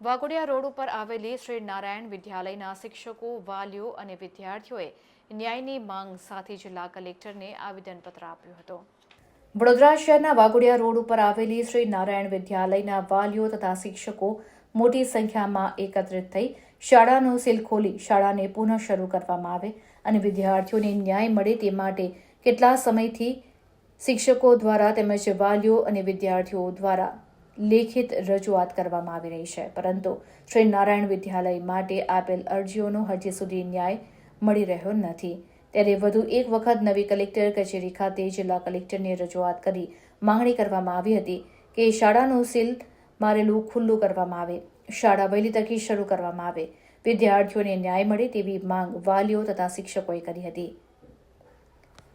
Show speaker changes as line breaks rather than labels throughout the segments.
Waghodia road ઉપર આવેલી શ્રી નારાયણ વિદ્યાલયના શિક્ષકો, વાલીઓ અને વિદ્યાર્થીઓએ ન્યાયની માંગ સાથે જિલ્લા કલેક્ટરને આવેદનપત્ર આપ્યું હતું. વડોદરા શહેરના વાઘોડિયા રોડ ઉપર આવેલી શ્રી નારાયણ વિદ્યાલયના વાલીઓ તથા શિક્ષકો મોટી સંખ્યામાં એકત્રિત થઈ શાળાનો સીલ ખોલી શાળાને પુનઃ શરૂ કરવામાં આવે અને વિદ્યાર્થીઓને ન્યાય મળે તે માટે કેટલા સમયથી શિક્ષકો દ્વારા તેમજ વાલીઓ અને વિદ્યાર્થીઓ દ્વારા લેખિત રજૂઆત કરવામાં આવી રહી છે. પરંતુ શ્રી નારાયણ વિદ્યાલય માટે આપેલ અરજીઓનો હજી સુધી ન્યાય મળી રહ્યો નથી. ત્યારે વધુ એક વખત નવી કલેક્ટર કચેરી ખાતે જિલ્લા કલેક્ટરને રજૂઆત કરી માંગણી કરવામાં આવી હતી કે શાળાનું સીલ મારેલું ખુલ્લું કરવામાં આવે. શાળા વહેલી તકી શરૂ કરવામાં આવે. વિદ્યાર્થીઓને ન્યાય મળે તેવી માંગ વાલીઓ તથા શિક્ષકોએ કરી હતી.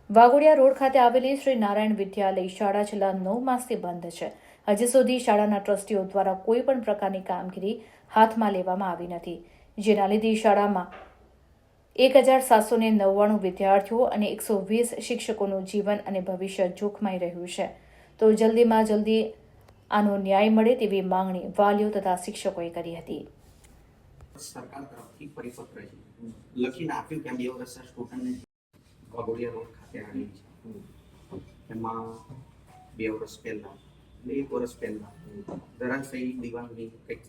વાઘોડિયા રોડ ખાતે આવેલી શ્રી નારાયણ વિદ્યાલય શાળા છેલ્લા નવ માસથી બંધ છે. હજી સુધી શાળાના ટ્રસ્ટીઓ દ્વારા કોઈ પણ પ્રકારની કામગીરી હાથમાં લેવામાં આવી નથી. જેના લીધે શાળામાં એક હજાર સાતસો ને નવ્વાણું વિદ્યાર્થીઓ અને એકસો વીસ શિક્ષકોનું જીવન અને ભવિષ્ય જોખમાઈ રહ્યું છે. તો જલ્દીમાં જલ્દી આનો ન્યાય મળે તેવી માંગણી વાલીઓ તથા શિક્ષકોએ કરી હતી.
સરકાર તરફથી પરિપત્ર છે. લખીને આપ્યું કે બે વર્ષના સ્ટુડન્ટને વાઘોડિયા રોડ ખાતે આવી છે. એમાં બે વર્ષ પહેલા એટલે એક વર્ષ પહેલા ધરાશયી દિવાલની કંઈક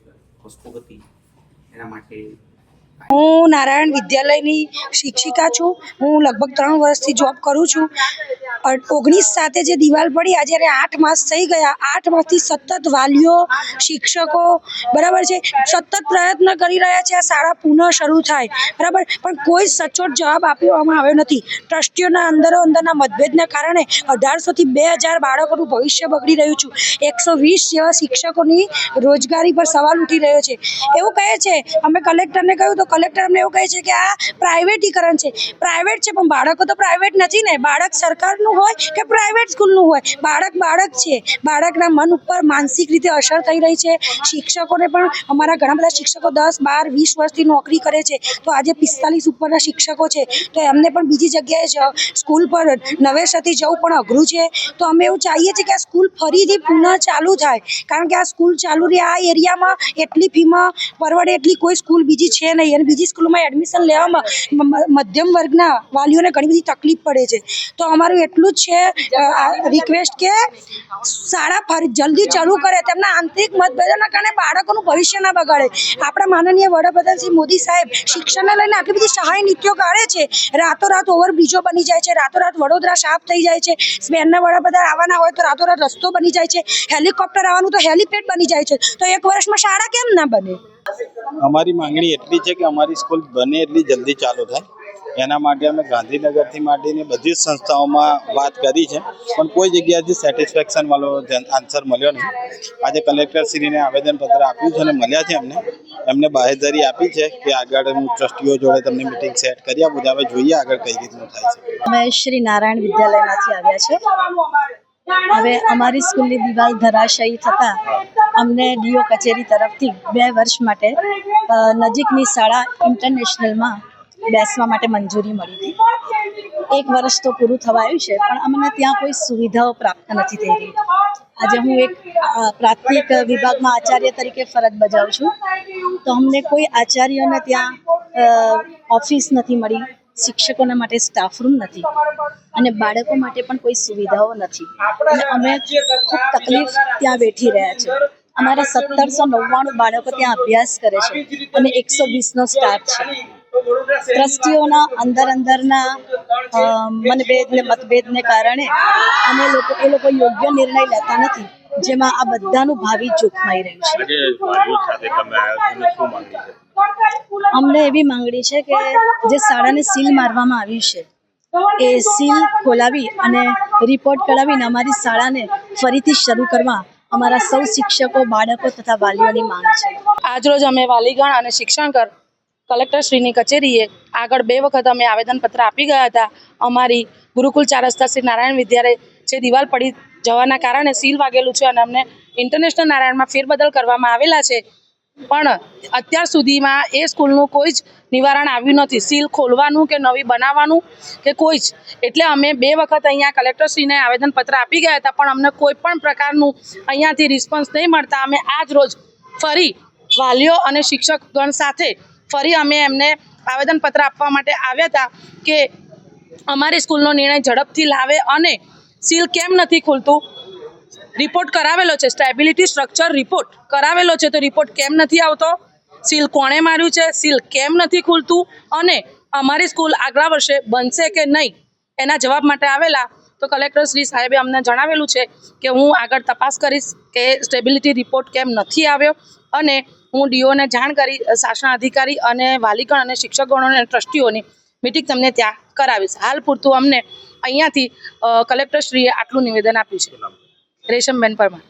વસ્તુ એના માટે
હું નારાયણ વિદ્યાલયની શિક્ષિકા છું. હું લગભગ ત્રણ વર્ષથી જોબ કરું છું. ઓગણીસ સાથે જે દિવાલ પડી આજે આઠ માસ થઈ ગયા, આઠ માસથી સતત વાલીઓ, શિક્ષકો, બરાબર છે, સતત પ્રયત્ન કરી રહ્યા છે, આ શાળા પુનઃ શરૂ થાય. બરાબર? પણ કોઈ સચોટ જવાબ આપવામાં આવ્યો નથી. ટ્રસ્ટીઓના અંદરો અંદરના મતભેદના કારણે અઢારસોથી બે હજાર બાળકોનું ભવિષ્ય બગડી રહ્યું છું. એકસો વીસ જેવા શિક્ષકોની રોજગારી પર સવાલ ઉઠી રહ્યો છે. એવું કહે છે, અમે કલેક્ટરને કહ્યું તો કલેક્ટર અમને એવું કહે છે કે આ પ્રાઇવેટીકરણ છે. પ્રાઇવેટ છે, પણ બાળકો તો પ્રાઇવેટ નથી ને. બાળક સરકારનું હોય કે પ્રાઇવેટ સ્કૂલનું હોય? બાળક બાળક છે. બાળકના મન ઉપર માનસિક રીતે અસર થઈ રહી છે. શિક્ષકોને પણ અમારા ઘણા બધા શિક્ષકો દસ, બાર, વીસ વર્ષથી નોકરી કરે છે. તો આજે પિસ્તાલીસ ઉપરના શિક્ષકો છે. તો એમને પણ બીજી જગ્યાએ સ્કૂલ પર નવેસરથી જવું પણ અઘરું છે. તો અમે એવું ચાહીએ છીએ કે આ સ્કૂલ ફરીથી પુનઃ ચાલુ થાય. કારણ કે આ સ્કૂલ ચાલુ રહી આ એરિયામાં એટલી ફીમાં પરવડે એટલી કોઈ સ્કૂલ બીજી છે નહીં. અને બીજી સ્કૂલમાં એડમિશન લેવામાં મધ્યમ વર્ગના વાલીઓને ઘણી બધી તકલીફ પડે છે. તો અમારું એટલું જ છે રિક્વેસ્ટ કે શાળા ફરી, જલ્દી ચાલુ કરે. તેમના આંતરિક મતભેદોના કારણે બાળકોનું ભવિષ્ય ના બગાડે. આપણા માનનીય વડાપ્રધાન શ્રી મોદી સાહેબ શિક્ષણને લઈને આટલી બધી સહાય નીતિઓ કાઢે છે. રાતોરાત ઓવરબ્રિજો બની જાય છે. રાતોરાત વડોદરા સાફ થઈ જાય છે. સ્પેનના વડાપ્રધાન આવવાના હોય તો રાતોરાત રસ્તો બની જાય છે. હેલિકોપ્ટર આવવાનું તો હેલિપેડ બની જાય છે. તો એક વર્ષમાં શાળા કેમ ના બને?
અમારી માંગણી એટલી છે કે અમારી સ્કૂલ બને એટલી જલ્દી ચાલુ થાય. એના માટે અમે ગાંધીનગરથી માંડીને બધી જ સંસ્થાઓમાં વાત કરી છે. પણ કોઈ જગ્યાએથી સેટિસ્ફેક્શન વાળો આન્સર મળ્યો નહીં. આજે કલેક્ટરશ્રીને આવેદનપત્ર આપ્યું છે અને મળ્યા છે એમને. એમને બાહેધરી આપી છે કે આગળ હું ટ્રસ્ટીઓ જોડે તમને મિટિંગ સેટ કરી આપું હવે જોઈએ આગળ કઈ રીતનું થાય છે.
અમે શ્રી નારાયણ વિદ્યાલયમાંથી આવ્યા છે હવે અમારી સ્કૂલની દિવાલ ધરાશયી થતાં અમને ડીઓ કચેરી તરફથી બે વર્ષ માટે નજીકની શાળા ઇન્ટરનેશનલમાં બેસવા માટે મંજૂરી મળી હતી. એક વર્ષ તો પૂરું થવા આવ્યું છે, પણ અમને ત્યાં કોઈ સુવિધાઓ પ્રાપ્ત નથી થઈ રહી. આજે હું એક પ્રાથમિક વિભાગમાં આચાર્ય તરીકે ફરજ બજાવું છું, તો અમને કોઈ આચાર્યોને ત્યાં ઓફિસ નથી મળી, શિક્ષકોના માટે સ્ટાફ રૂમ નથી અને બાળકો માટે પણ કોઈ સુવિધાઓ નથી. અને અમે ખૂબ તકલીફ ત્યાં બેઠી રહ્યા છે. અમારા સત્તરસો નવ્વાણું બાળકો ત્યાં અભ્યાસ કરે છે. અને એકસો વીસનો સ્ટાફ છે. ટ્રસ્ટીઓના અંદર અંદરના અ, મનભેદ ને મતભેદને કારણે અમે લોકો એ લોકો યોગ્ય નિર્ણય લેતા નથી જેમાં આ બધાનું ભાવિ જોખમાઈ રહ્યું છે. અમને એવી માંગણી છે કે જે શાળાને સીલ મારવામાં આવી છે એ સીલ ખોલાવી અને રિપોર્ટ કરાવીને અમારી શાળાને ફરીથી શરૂ કરવા અમારા સૌ શિક્ષકો, બાળકો તથા વાલીઓની માંગ છે.
આજરોજ અમે વાલીગણ અને શિક્ષણકર કલેક્ટરશ્રીની કચેરીએ આગળ બે વખત અમે આવેદનપત્ર આપી ગયા હતા. અમારી ગુરુકુલ ચાર રસ્તા શ્રી નારાયણ વિદ્યાલય જે દિવાલ પડી જવાના કારણે સીલ વાગેલું છે અને અમને ઇન્ટરનેશનલ નારાયણમાં ફેરબદલ કરવામાં આવેલા છે. પણ અત્યાર સુધીમાં એ સ્કૂલનું કોઈ જ નિવારણ આવ્યું નથી. સીલ ખોલવાનું કે નવી બનાવવાનું કે કોઈ જ. એટલે અમે બે વખત અહીંયા કલેક્ટરશ્રીને આવેદનપત્ર આપી ગયા હતા, પણ અમને કોઈ પણ પ્રકારનું અહીંયાથી રિસ્પોન્સ નહીં મળતા. અમે આજ રોજ ફરી વાલીઓ અને શિક્ષકગણ સાથે ફરી અમે એમને આવેદનપત્ર આપવા માટે આવ્યા હતા કે અમારી સ્કૂલનો નિર્ણય ઝડપથી લાવે અને સીલ કેમ નથી ખુલતું? રિપોર્ટ કરાવેલો છે. સ્ટેબિલિટી સ્ટ્રક્ચર રિપોર્ટ કરાવેલો છે. તો રિપોર્ટ કેમ નથી આવતો? સીલ કોણે માર્યું છે? સીલ કેમ નથી ખુલતું? અને અમારી સ્કૂલ આગલા વર્ષે બનશે કે નહીં? એના જવાબ માટે આવેલા. તો કલેક્ટર શ્રી સાહેબે અમને જણાવેલું છે કે હું આગળ તપાસ કરીશ કે સ્ટેબિલિટી રિપોર્ટ કેમ નથી આવ્યો. અને હું ડીઓને જાણ કરી, શાસન અધિકારી અને વાલીગણ અને શિક્ષકગણો અને ટ્રસ્ટીઓની મિટિંગ તમને ત્યાં કરાવીશ. હાલ પૂરતું અમને અહીંયાથી કલેક્ટરશ્રીએ આટલું નિવેદન આપ્યું છે. રેશમબેન પરમાર.